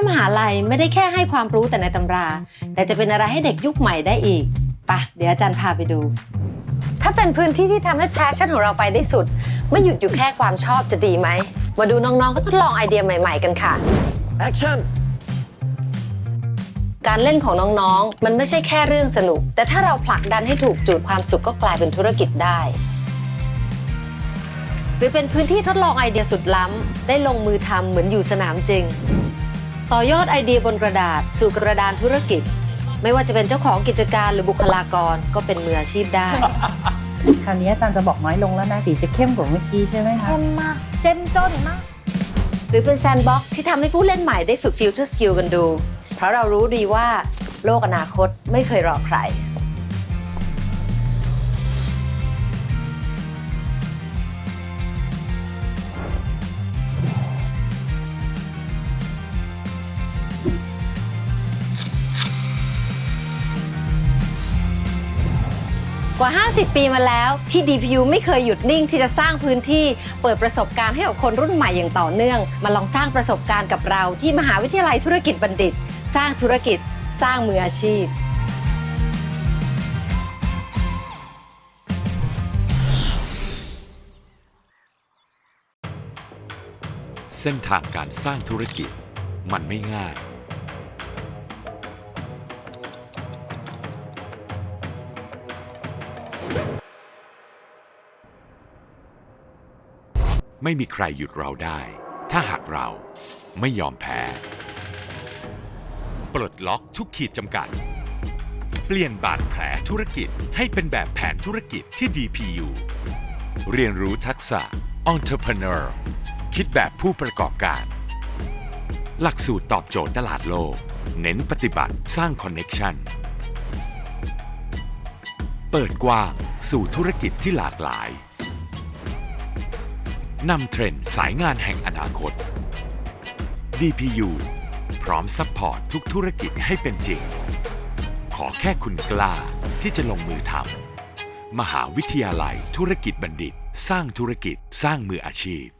ามหาลัยไม่ได้แค่ให้ความรู้แต่ในตำรา แต่จะเป็นอะไรให้เด็กยุคใหม่ได้อีกไปะเดี๋ยวอาจารย์พาไปดู ถ้าเป็นพื้นที่ที่ทำให้แพชชั่นของเราไปได้สุด ไม่หยุดอยู่แค่ความชอบจะดีไหม มาดูน้องๆก็ทดลองไอเดียใหม่ ๆ กันค่ะ Action การเล่นของน้องๆ มันไม่ใช่แค่เรื่องสนุก แต่ถ้าเราผลักดันให้ถูกจุดความสุขก็กลายเป็นธุรกิจได้ หรือเป็นพื้นที่ทดลองไอเดียสุดล้ำได้ลงมือทำเหมือนอยู่สนามจริง ต่อยอดไอเดียบนกระดาษ สู่กระดานธุรกิจ ไม่ว่าจะเป็นเจ้าของกิจการหรือบุคลากรก็เป็นมืออาชีพได้ คราวนี้อาจารย์จะบอกน้อยลงแล้วนะสีจะเข้มกว่าเมื่อกี้ใช่ไหมคะเข้มมาก เจ้มจนมาก หรือเป็นแซนด์บ็อกซ์ที่ทำให้ผู้เล่นใหม่ได้ฝึกฟิวเจอร์สกิลกันดู เพราะเรารู้ดีว่า โลกอนาคตไม่เคยรอใคร กว่า 50 ปีมาแล้วที่ DPU ไม่เคยหยุดนิ่งที่จะสร้างพื้นที่เปิดประสบการณ์ให้กับคนรุ่นใหม่อย่างต่อเนื่อง มาลองสร้างประสบการณ์กับเราที่มหาวิทยาลัยธุรกิจบัณฑิต สร้างธุรกิจ สร้างมืออาชีพ เส้นทางการสร้างธุรกิจมันไม่ง่าย ไม่มีใครหยุดเราได้ ถ้าหากเราไม่ยอมแพ้ ปลดล็อกทุกขีดจำกัด เปลี่ยนบาดแผลธุรกิจให้เป็นแบบแผนธุรกิจที่ DPU เรียนรู้ทักษะ Entrepreneur คิดแบบผู้ประกอบการ หลักสูตรตอบโจทย์ตลาดโลก เน้นปฏิบัติสร้างคอนเน็ชันเปิดกว้างสู่ธุรกิจที่หลากหลาย นำเทรนด์สายงานแห่งอนาคต DPU พร้อมซัพพอร์ตทุกธุรกิจให้เป็นจริง ขอแค่คุณกล้าที่จะลงมือทำมหาวิทยาลัยธุรกิจบัณฑิต สร้างธุรกิจสร้างมืออาชีพ